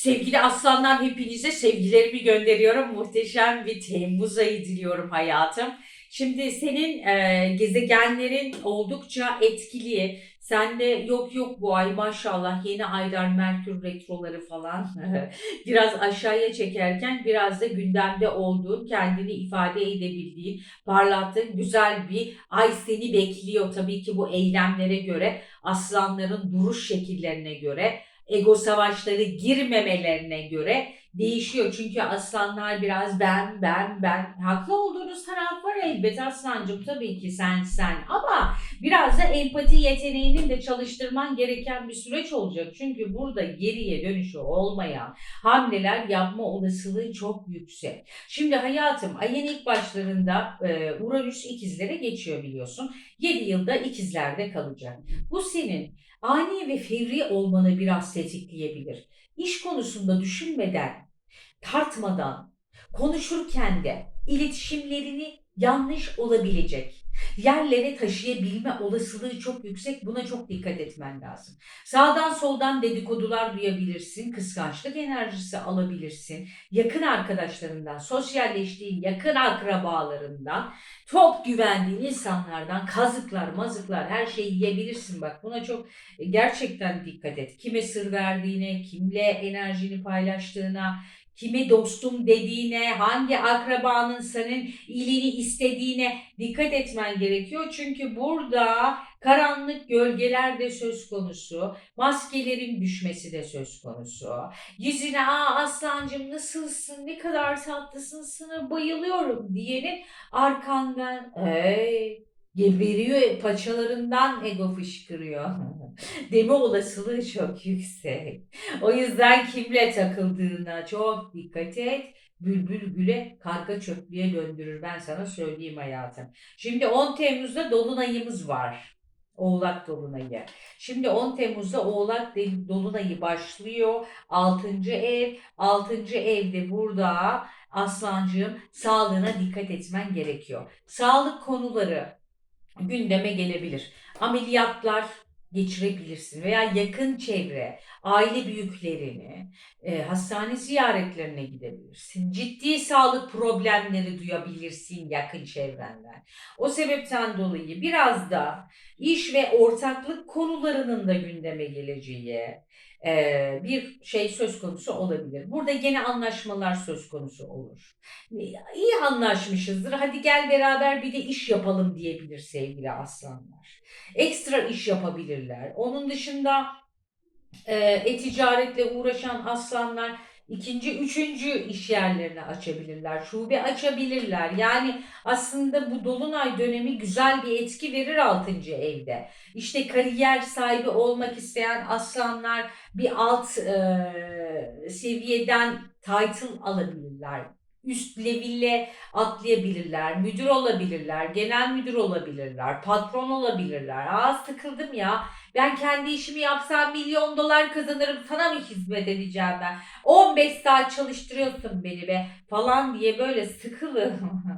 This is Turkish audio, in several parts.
Sevgili aslanlar hepinize sevgilerimi gönderiyorum. Muhteşem bir Temmuz ayı diliyorum hayatım. Şimdi senin e, gezegenlerin oldukça etkili. Sen de yok yok bu ay maşallah yeni aylar Merkür retroları falan biraz aşağıya çekerken biraz da gündemde olduğun, kendini ifade edebildiğin, parlattığın güzel bir ay seni bekliyor. Tabii ki bu eylemlere göre, aslanların duruş şekillerine göre ego savaşları girmemelerine göre değişiyor. Çünkü aslanlar biraz ben ben ben haklı olduğunuz taraf var elbet aslancım tabii ki sen sen ama biraz da empati yeteneğinin de çalıştırman gereken bir süreç olacak. Çünkü burada geriye dönüşü olmayan hamleler yapma olasılığı çok yüksek. Şimdi hayatım ayın ilk başlarında e, Uranüs ikizlere geçiyor biliyorsun. 7 yılda ikizlerde kalacak. Bu senin ani ve fevri olmanı biraz tetikleyebilir. İş konusunda düşünmeden, tartmadan, konuşurken de iletişimlerini yanlış olabilecek. Yerlere taşıyabilme olasılığı çok yüksek. Buna çok dikkat etmen lazım. Sağdan soldan dedikodular duyabilirsin. Kıskançlık enerjisi alabilirsin. Yakın arkadaşlarından, sosyalleştiğin yakın akrabalarından, çok güvendiğin insanlardan kazıklar, mazıklar her şeyi yiyebilirsin. Bak buna çok e, gerçekten dikkat et. Kime sır verdiğine, kimle enerjini paylaştığına, kime dostum dediğine, hangi akrabanın senin iyiliğini istediğine dikkat etmen gerekiyor. Çünkü burada karanlık gölgeler de söz konusu, maskelerin düşmesi de söz konusu. Yüzüne aa aslancım nasılsın, ne kadar tatlısın, sana bayılıyorum diyenin arkandan hey, geberiyor, paçalarından ego fışkırıyor. Deme olasılığı çok yüksek. O yüzden kimle takıldığına çok dikkat et. Bülbül güle, karga çöplüğe döndürür. Ben sana söyleyeyim hayatım. Şimdi 10 Temmuz'da Dolunay'ımız var. Oğlak Dolunay'ı. Şimdi 10 Temmuz'da Oğlak Dolunay'ı başlıyor. 6. ev. 6. evde burada Aslancığım sağlığına dikkat etmen gerekiyor. Sağlık konuları gündeme gelebilir. Ameliyatlar geçirebilirsin veya yakın çevre, aile büyüklerini, e, hastane ziyaretlerine gidebilirsin. Ciddi sağlık problemleri duyabilirsin yakın çevrenden. O sebepten dolayı biraz da iş ve ortaklık konularının da gündeme geleceği e, bir şey söz konusu olabilir. Burada gene anlaşmalar söz konusu olur. İyi anlaşmışızdır. Hadi gel beraber bir de iş yapalım diyebilir sevgili aslanlar. Ekstra iş yapabilirler. Onun dışında e, e-ticaretle uğraşan aslanlar ikinci, üçüncü iş yerlerini açabilirler. Şube açabilirler. Yani aslında bu dolunay dönemi güzel bir etki verir 6. evde. İşte kariyer sahibi olmak isteyen aslanlar bir alt e, seviyeden title alabilirler. Üst leville atlayabilirler, müdür olabilirler, genel müdür olabilirler, patron olabilirler. Aa sıkıldım ya. Ben kendi işimi yapsam milyon dolar kazanırım. Sana mı hizmet edeceğim ben? 15 saat çalıştırıyorsun beni be falan diye böyle sıkılı.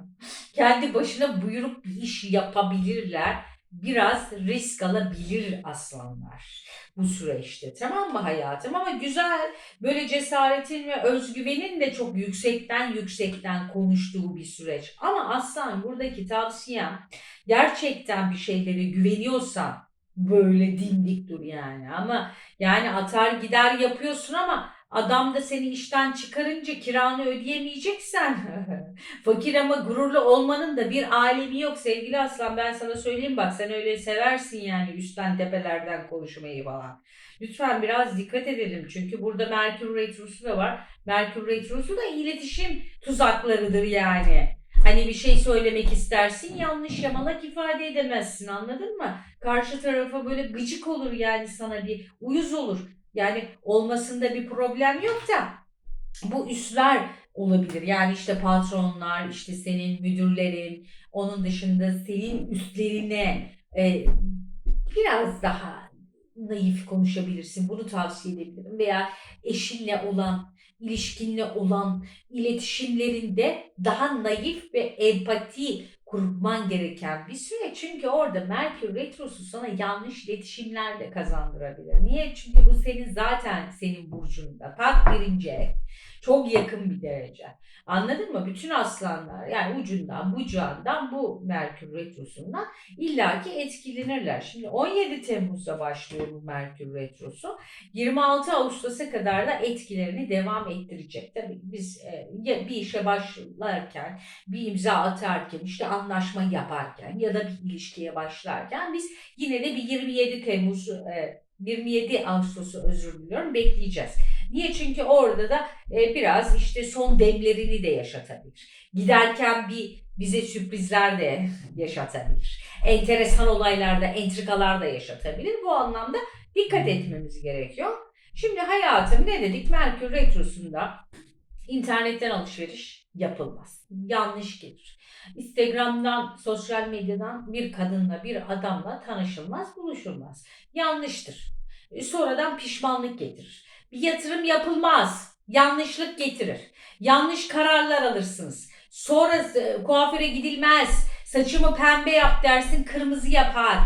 kendi başına buyruk bir iş yapabilirler. Biraz risk alabilir aslanlar bu süreçte. Tamam mı hayatım? Ama güzel böyle cesaretin ve özgüvenin de çok yüksekten yüksekten konuştuğu bir süreç. Ama aslan buradaki tavsiyem gerçekten bir şeylere güveniyorsan böyle dimdik dur yani. Ama yani atar gider yapıyorsun ama adam da seni işten çıkarınca kiranı ödeyemeyeceksen fakir ama gururlu olmanın da bir alemi yok sevgili aslan ben sana söyleyeyim bak sen öyle seversin yani üstten tepelerden konuşmayı falan. Lütfen biraz dikkat edelim çünkü burada Merkür Retrosu da var. Merkür Retrosu da iletişim tuzaklarıdır yani. Hani bir şey söylemek istersin yanlış yamalak ifade edemezsin anladın mı? Karşı tarafa böyle gıcık olur yani sana bir uyuz olur. Yani olmasında bir problem yok da bu üstler olabilir. Yani işte patronlar, işte senin müdürlerin, onun dışında senin üstlerine e, biraz daha naif konuşabilirsin. Bunu tavsiye edebilirim. Veya eşinle olan, ilişkinle olan iletişimlerinde daha naif ve empati kurman gereken bir süre. Çünkü orada Merkür Retrosu sana yanlış iletişimler de kazandırabilir. Niye? Çünkü bu senin zaten senin burcunda. Tak birinci. Çok yakın bir derece. Anladın mı? Bütün aslanlar yani ucundan bucağından bu Merkür Retrosu'ndan illaki etkilenirler. Şimdi 17 Temmuz'da başlıyor bu Merkür Retrosu. 26 Ağustos'a kadar da etkilerini devam ettirecek. Tabii biz e, bir işe başlarken, bir imza atarken, işte anlaşma yaparken ya da bir ilişkiye başlarken biz yine de bir 27 Temmuz, e, 27 Ağustos'u özür diliyorum bekleyeceğiz. Niye? Çünkü orada da e, biraz işte son demlerini de yaşatabilir. Giderken bir bize sürprizler de yaşatabilir. Enteresan olaylarda, entrikalar da yaşatabilir. Bu anlamda dikkat etmemiz gerekiyor. Şimdi hayatım ne dedik? Merkür Retrosu'nda internetten alışveriş yapılmaz. Yanlış gelir. Instagram'dan, sosyal medyadan bir kadınla, bir adamla tanışılmaz, buluşulmaz. Yanlıştır. E, Sonradan pişmanlık getirir. Bir yatırım yapılmaz. Yanlışlık getirir. Yanlış kararlar alırsınız. Sonra e, kuaföre gidilmez. Saçımı pembe yap dersin, kırmızı yapar.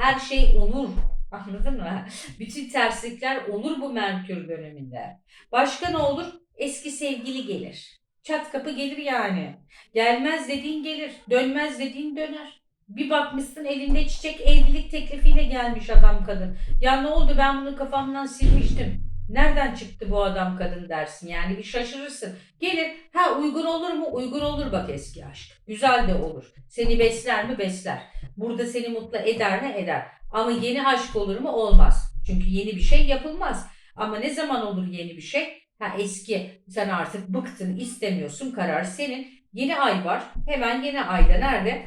Her şey olur. Anladın mı? Bütün terslikler olur bu Merkür döneminde. Başka ne olur? Eski sevgili gelir. Çat kapı gelir yani. Gelmez dediğin gelir. Dönmez dediğin döner. Bir bakmışsın elinde çiçek evlilik teklifiyle gelmiş adam kadın. Ya ne oldu ben bunu kafamdan silmiştim. Nereden çıktı bu adam kadın dersin yani bir şaşırırsın. Gelir ha uygun olur mu? Uygun olur bak eski aşk. Güzel de olur. Seni besler mi? Besler. Burada seni mutlu eder mi? Eder. Ama yeni aşk olur mu? Olmaz. Çünkü yeni bir şey yapılmaz. Ama ne zaman olur yeni bir şey? Ha eski sen artık bıktın istemiyorsun karar senin. Yeni ay var. Hemen yeni ayda nerede?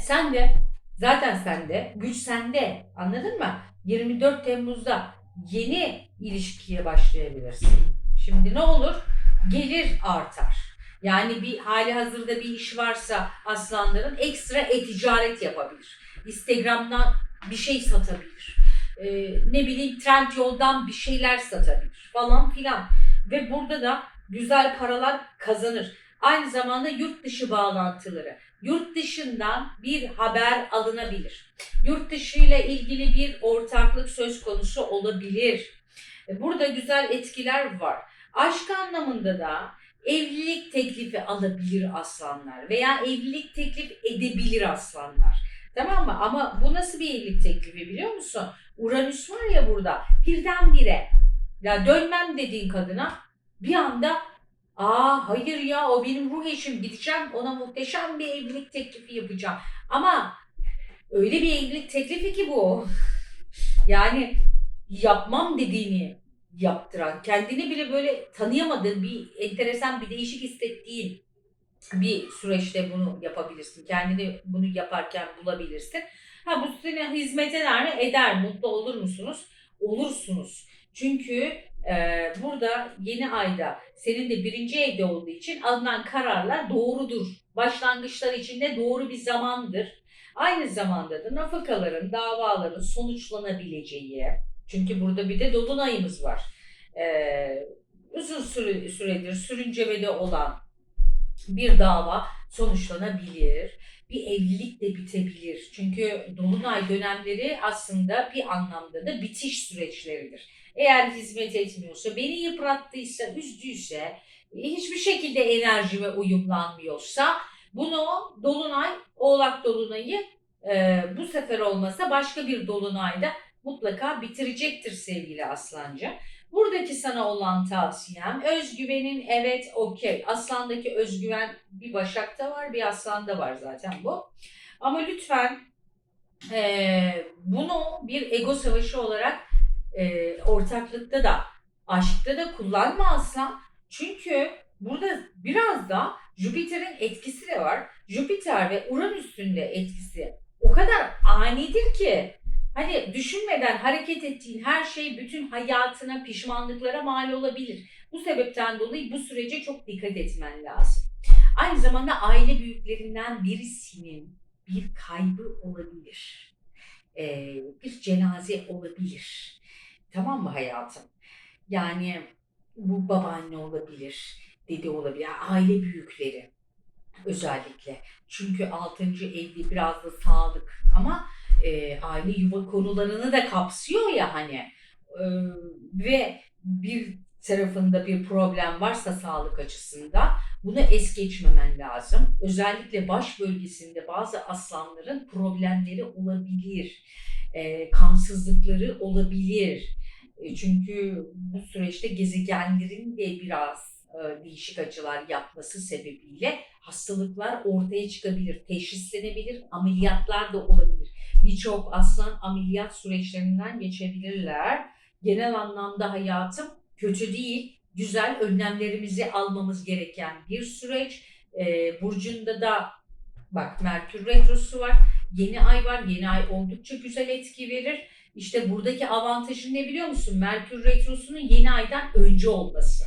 Sen de zaten sende güç sende anladın mı? 24 Temmuz'da yeni ilişkiye başlayabilirsin. Şimdi ne olur? Gelir artar. Yani bir hali hazırda bir iş varsa aslanların ekstra e-ticaret yapabilir. Instagram'dan bir şey satabilir. Ee, ne bileyim trend yoldan bir şeyler satabilir falan filan. Ve burada da güzel paralar kazanır. Aynı zamanda yurt dışı bağlantıları. Yurt dışından bir haber alınabilir. Yurt dışı ile ilgili bir ortaklık söz konusu olabilir. E, Burada güzel etkiler var. Aşk anlamında da evlilik teklifi alabilir aslanlar veya evlilik teklif edebilir aslanlar. Tamam mı? Ama bu nasıl bir evlilik teklifi biliyor musun? Uranüs var ya burada birdenbire ya dönmem dediğin kadına bir anda aa hayır ya o benim ruh eşim gideceğim ona muhteşem bir evlilik teklifi yapacağım. Ama öyle bir evlilik teklifi ki bu. Yani yapmam dediğini yaptıran, kendini bile böyle tanıyamadığın bir enteresan bir değişik hissettiğin bir süreçte bunu yapabilirsin. Kendini bunu yaparken bulabilirsin. Ha bu sene hizmete nerede eder. Mutlu olur musunuz? Olursunuz. Çünkü e, burada yeni ayda senin de birinci evde olduğu için alınan kararlar doğrudur. Başlangıçlar için de doğru bir zamandır. Aynı zamanda da nafakaların, davaların sonuçlanabileceği. Çünkü burada bir de dolunayımız var. Ee, uzun süre, süredir sürüncemede olan bir dava sonuçlanabilir. Bir evlilik de bitebilir. Çünkü dolunay dönemleri aslında bir anlamda da bitiş süreçleridir. Eğer hizmet etmiyorsa, beni yıprattıysa, üzdüyse, hiçbir şekilde enerjime uyumlanmıyorsa bunu dolunay, oğlak dolunayı e, bu sefer olmasa başka bir dolunayda mutlaka bitirecektir sevgili aslancı. Buradaki sana olan tavsiyem özgüvenin evet okey. Aslandaki özgüven bir başakta var bir aslanda var zaten bu. Ama lütfen e, bunu bir ego savaşı olarak e, ortaklıkta da aşkta da kullanma aslan. Çünkü burada biraz da Jüpiter'in etkisi de var. Jüpiter ve Uranüs'ün de etkisi o kadar anidir ki hani düşünmeden hareket ettiğin her şey bütün hayatına pişmanlıklara mal olabilir. Bu sebepten dolayı bu sürece çok dikkat etmen lazım. Aynı zamanda aile büyüklerinden birisinin bir kaybı olabilir. Ee, bir cenaze olabilir. Tamam mı hayatım? Yani bu babaanne olabilir, dede olabilir, aile büyükleri. özellikle. Çünkü 6. evli biraz da sağlık ama e, aile yuva konularını da kapsıyor ya hani E, ve bir tarafında bir problem varsa sağlık açısından bunu es geçmemen lazım. Özellikle baş bölgesinde bazı aslanların problemleri olabilir. E, kansızlıkları olabilir. E, çünkü bu süreçte gezegenlerin de biraz e, değişik açılar yapması sebebiyle hastalıklar ortaya çıkabilir, teşhislenebilir, ameliyatlar da olabilir. Birçok aslan ameliyat süreçlerinden geçebilirler. Genel anlamda hayatım kötü değil, güzel önlemlerimizi almamız gereken bir süreç. Ee, Burcu'nda da bak Merkür Retrosu var, yeni ay var, yeni ay oldukça güzel etki verir. İşte buradaki avantajı ne biliyor musun? Merkür Retrosu'nun yeni aydan önce olması.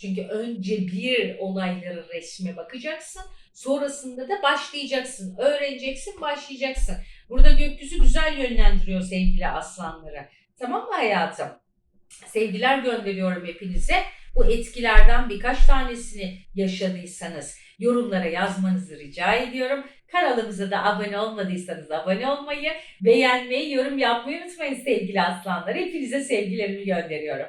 Çünkü önce bir olayları resme bakacaksın. Sonrasında da başlayacaksın. Öğreneceksin, başlayacaksın. Burada gökyüzü güzel yönlendiriyor sevgili aslanları. Tamam mı hayatım? Sevgiler gönderiyorum hepinize. Bu etkilerden birkaç tanesini yaşadıysanız yorumlara yazmanızı rica ediyorum. Kanalımıza da abone olmadıysanız abone olmayı, beğenmeyi, yorum yapmayı unutmayın sevgili aslanlar. Hepinize sevgilerimi gönderiyorum.